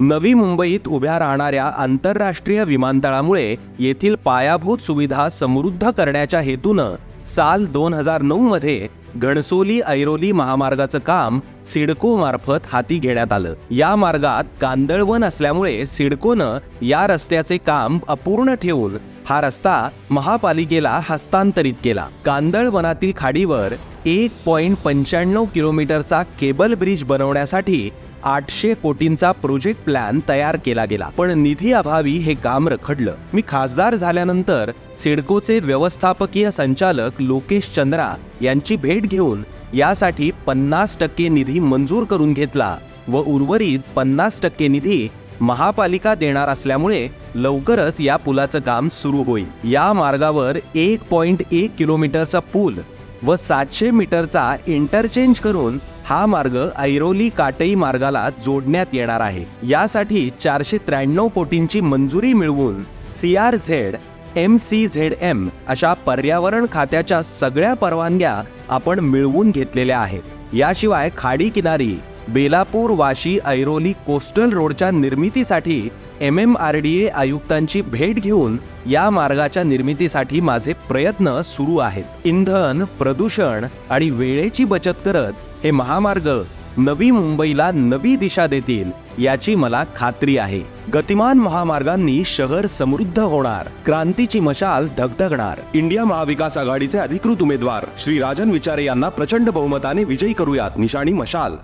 नवी मुंबईत उभ्या राहणाऱ्या आंतरराष्ट्रीय विमानतळामुळे येथील पायाभूत सुविधा समृद्ध करण्याच्या हेतूनं साल दोन हजार नऊमध्ये घणसोली ऐरोली महामार्गाचं काम सिडको मार्फत हाती घेण्यात आलं. या मार्गात कांदळवन असल्यामुळे सिडकोनं या रस्त्याचे काम अपूर्ण ठेवून हा रस्ता महापालिकेला हस्तांतरित केला. कांदळवनातील खाडीवर एक पॉइंट पंच्याण्णव किलोमीटरचा केबल ब्रिज बनवण्यासाठी आठशे कोटींचा प्रोजेक्ट प्लॅन तयार केला गेला. पण निधी अभावी हे काम रखडलं. मी खासदार झाल्यानंतर सिडकोचे व्यवस्थापकीय संचालक लोकेश चंद्रा यांची भेट घेऊन यासाठी पन्नास टक्के निधी मंजूर करून घेतला व उर्वरित पन्नास टक्के निधी महापालिका देणार असल्यामुळे लवकरच या पुलाचं काम सुरू होईल. या मार्गावर एक पॉइंट एक किलोमीटरचा पूल व सातशे मीटरचा इंटरचेंज करून हा मार्ग ऐरोली काटई मार्गाला जोडण्यात येणार आहे. यासाठी चारशे त्र्याण्णव कोटींची मंजुरी मिळवून C R Z M C Z M अशा पर्यावरण खात्याच्या सगळ्या परवानग्या आपण मिळवून घेतलेल्या आहेत. याशिवाय खाडी किनारी बेलापूर वाशी ऐरोली कोस्टल रोडच्या निर्मितीसाठी M M R D A आयुक्तांची भेट घेऊन या मार्गाच्या निर्मितीसाठी माझे प्रयत्न सुरू आहेत. इंधन प्रदूषण आणि वेळेची बचत करत हे महामार्ग नवी मुंबईला नवी दिशा देतील याची मला खात्री आहे. गतिमान महामार्गांनी शहर समृद्ध होणार क्रांतीची मशाल धगधगणार. इंडिया महाविकास आघाडीचे अधिकृत उमेदवार श्री राजन विचारे यांना प्रचंड बहुमताने विजयी करूयात निशाणी मशाल.